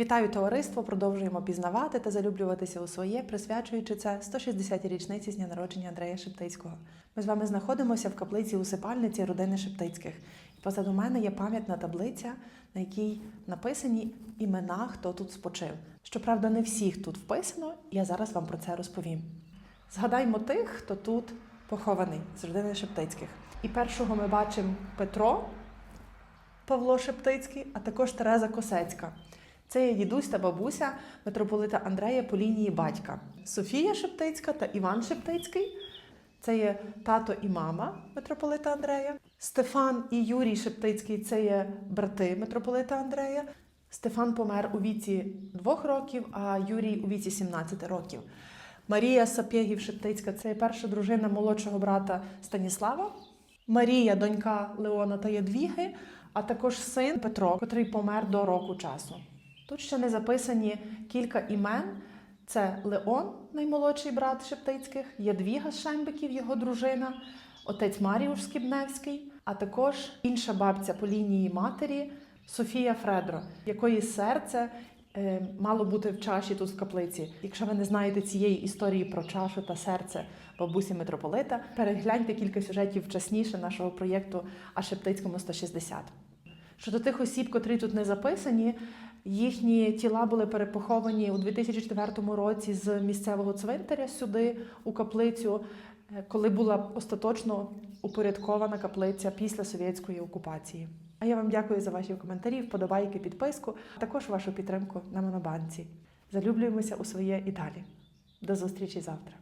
Вітаю товариство! Продовжуємо пізнавати та залюблюватися у своє, присвячуючи це 160-й річниці з дня народження Андрея Шептицького. Ми з вами знаходимося в каплиці усипальниці родини Шептицьких. І позаду мене є пам'ятна таблиця, на якій написані імена, хто тут спочив. Щоправда, не всіх тут вписано, я зараз вам про це розповім. Згадаймо тих, хто тут похований з родини Шептицьких. І першого ми бачимо Петро, Павло Шептицький, а також Тереза Косецька. Це є дідусь та бабуся митрополита Андрея по лінії батька. Софія Шептицька та Іван Шептицький. Це є тато і мама митрополита Андрея. Стефан і Юрій Шептицький це є брати митрополита Андрея. Стефан помер у віці двох років, а Юрій у віці 17 років. Марія Сапєгів Шептицька це є перша дружина молодшого брата Станіслава. Марія, донька Леона та Ядвіги, а також син Петро, котрий помер до року часу. Тут ще не записані кілька імен. Це Леон, наймолодший брат Шептицьких, Ядвіга Шембиків, його дружина, отець Маріуш Скібневський, а також інша бабця по лінії матері Софія Фредро, якої серце е, мало бути в чаші тут в каплиці. Якщо ви не знаєте цієї історії про чашу та серце бабусі митрополита, перегляньте кілька сюжетів вчасніше нашого проєкту А Шептицькому 160. Щодо тих осіб, котрі тут не записані, їхні тіла були перепоховані у 2004 році з місцевого цвинтаря сюди, у каплицю, е, коли була остаточно упорядкована каплиця після совєтської окупації. А я вам дякую за ваші коментарі, вподобайки, підписку, а також вашу підтримку на Монобанці. Залюблюємося у своє і далі. До зустрічі завтра.